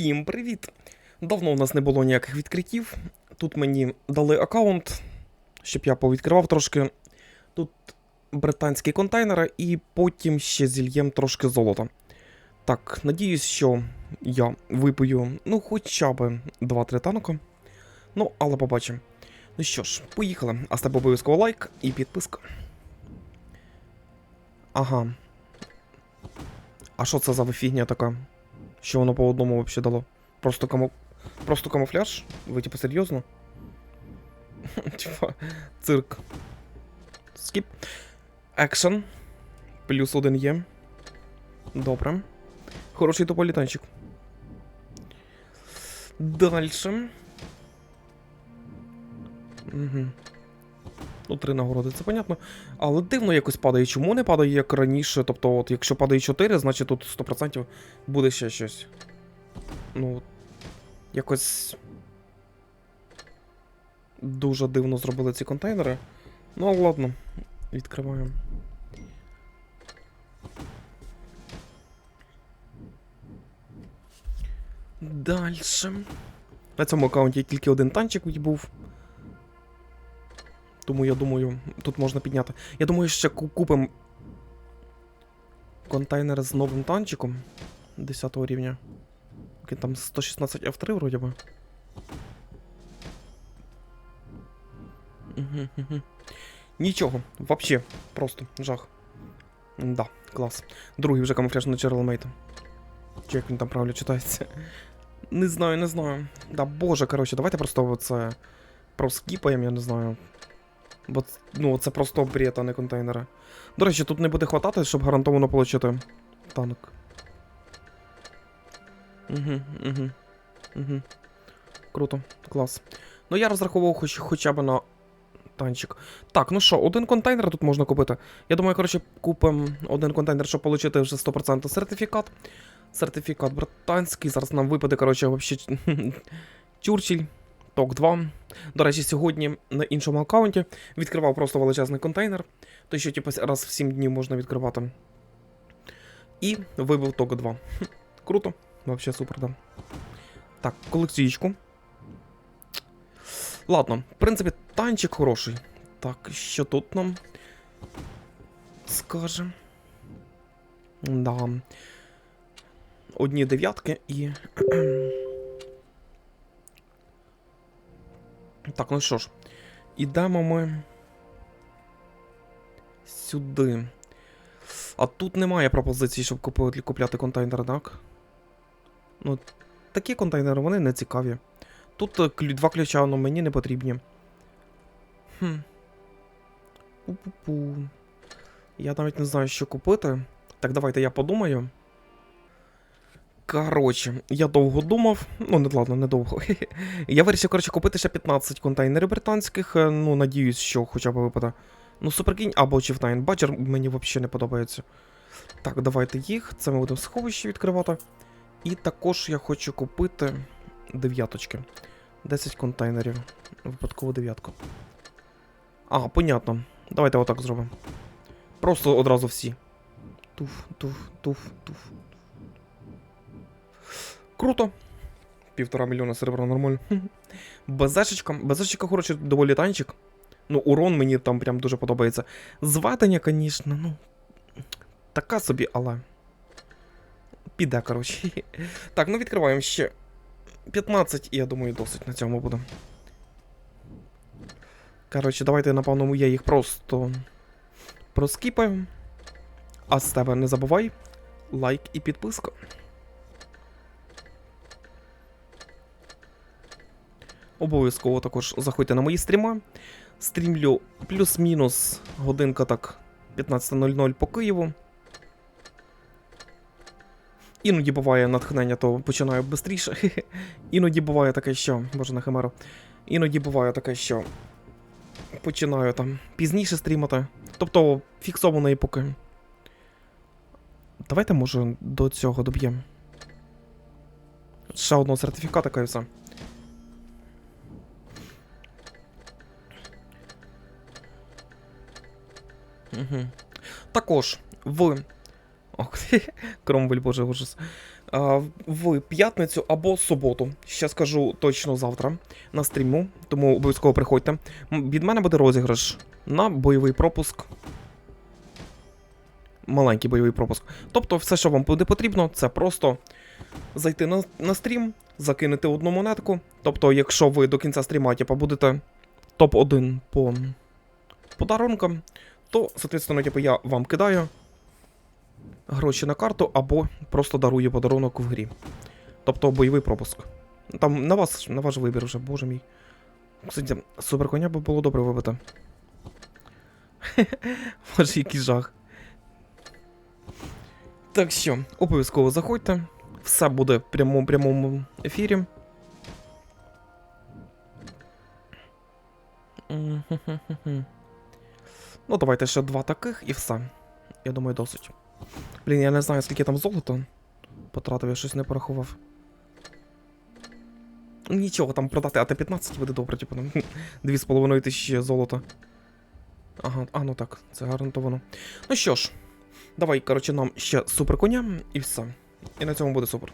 Всім привіт! Давно у нас не було ніяких відкриттів. Тут мені дали аккаунт, щоб я повідкривав трошки. Тут британські контейнери, і потім ще зільєм трошки золота. Так, надіюсь, що я випию, ну, хоча б 2-3 танка. Ну, але побачимо. Ну що ж, поїхали. А з тебе обов'язково лайк і підписка. Ага. А що це за фігня така? Що воно по одному взагалі дало? Просто каму... Просто камуфляж? Ви типу серйозно? Типа, цирк. Скіп. Екшен. Плюс один є. Добре. Хороший тополітанчик. Дальше. Угу. Ну, три нагороди, це понятно. Але дивно якось падає. Чому не падає як раніше? Тобто, от, якщо падає 4, значить тут 100% буде ще щось. Ну. Якось. Дуже дивно зробили ці контейнери. Ну, ладно, відкриваємо. Дальше. На цьому аккаунті тільки один танчик був. Тому я думаю, тут можна підняти. Я думаю, ще купимо контейнер з новим танчиком 10 рівня. Який Там 116 F3 вроді би. Нічого, вообще, просто жах. Да, клас. Другий вже камуфляж на Джерелмейта. Чи як він там правильно читається? Не знаю, не знаю. Да боже, коротше, давайте просто це проскіпаємо, я не знаю. Бо ну, це просто бред, а не контейнери. До речі, тут не буде хватати, щоб гарантовано отримати танк. Угу, угу. Угу. Круто, клас. Ну я розраховував хоч, хоча б на танчик. Так, ну що, один контейнер тут можна купити. Я думаю, коротше, купимо один контейнер, щоб отримати вже 100% сертифікат. Сертифікат британський. Зараз нам випаде, коротше, вообще Чурчіль. Ток 2. До речі, сьогодні на іншому аккаунті відкривав просто величезний контейнер. Той, що типу, раз в 7 днів можна відкривати. І вибив ток 2. Круто. Вообще супер, да. Так, колекційку. Ладно, в принципі, танчик хороший. Так, що тут нам скаже? Да. Одні дев'ятки і. Так, ну що ж, ідемо ми сюди. А тут немає пропозиції, щоб купувати, купляти контейнер, так? Ну, такі контейнери, вони не цікаві. Тут е, два ключа, ну мені не потрібні. Хм. Пу-пу-пу. Я навіть не знаю, що купити. Так, давайте я подумаю. Коротше, я довго думав. Ну, не ладно, не довго. я вирішив, коротше, купити ще 15 контейнерів британських. е, Ну, надіюсь, що хоча б випаде. Ну, Суперкінь або Chief9. Баджер мені взагалі не подобається. Так, давайте їх. Це ми будемо сховище відкривати. І також я хочу купити дев'яточки. 10 контейнерів. Випадково дев'ятку. А, понятно. Давайте отак зробимо. Просто одразу всі. Туф, туф, туф, туф. Круто. Півтора мільйона серебра нормально. Безешечка. Безешечка, коротше, доволі танчик. Ну, урон мені там прям дуже подобається. Зведення, звісно, ну. Така собі, але. Піде, коротше. Так, ну відкриваємо ще 15, і я думаю, досить на цьому буде. Коротше, давайте, напевно, я їх просто проскіпаю. А з тебе не забувай лайк і підписка. Обов'язково також заходьте на мої стріми. Стрімлю плюс-мінус годинка так 15.00 по Києву. Іноді буває натхнення, то починаю швидше. Іноді буває таке, що. Боже на химеру. Іноді буває таке, що. Починаю там пізніше стрімати. Тобто фіксованої поки. Давайте, може, до цього доб'ємо. Ще одного сертифіката і Угу. Також в. Ох, Кромвель, боже ужас. в п'ятницю або суботу. Ще скажу точно завтра на стріму, тому обов'язково приходьте. Від мене буде розіграш на бойовий пропуск. Маленький бойовий пропуск. Тобто, все, що вам буде потрібно, це просто зайти на, на стрім, закинути одну монетку. Тобто, якщо ви до кінця стріма типу, будете топ-1 по подарункам, то, соответственно, типу, я вам кидаю гроші на карту або просто дарую подарунок в грі. Тобто бойовий пропуск. Там на вас, на ваш вибір вже, боже мій. Кстати, суперконя би було добре вибити. Боже, який жах. Так що, обов'язково заходьте. Все буде в прямому, прямому ефірі. Мгм-хм-хм-хм. Ну, давайте ще два таких і все. Я думаю, досить. Блін, я не знаю, скільки там золота. Потратив, я щось не порахував. Нічого, там продати АТ-15 буде добре, типу там 2,5 тисячі золота. Ага, а ну так, це гарантовано. Ну що ж, давай, коротше, нам ще супер коня і все. І на цьому буде супер.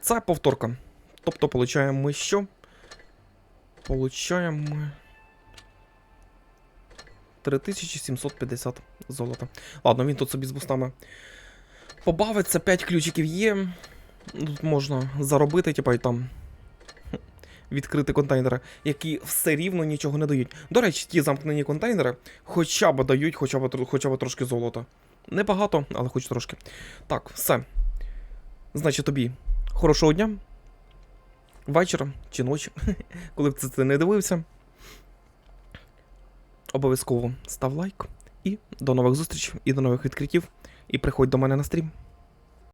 Це повторка. Тобто, получаємо ми що? Получаємо ми. 3750 золота. Ладно, він тут собі з бустами побавиться, 5 ключиків є. Тут можна заробити, типа, там відкрити контейнери, які все рівно нічого не дають. До речі, ті замкнені контейнери хоча б дають хоча б, хоча б трошки золота. Небагато, але хоч трошки. Так, все. Значить, тобі хорошого дня. Вечора чи ночі, коли б це не дивився. Обов'язково став лайк. І до нових зустрічей, і до нових відкриттів. І приходь до мене на стрім.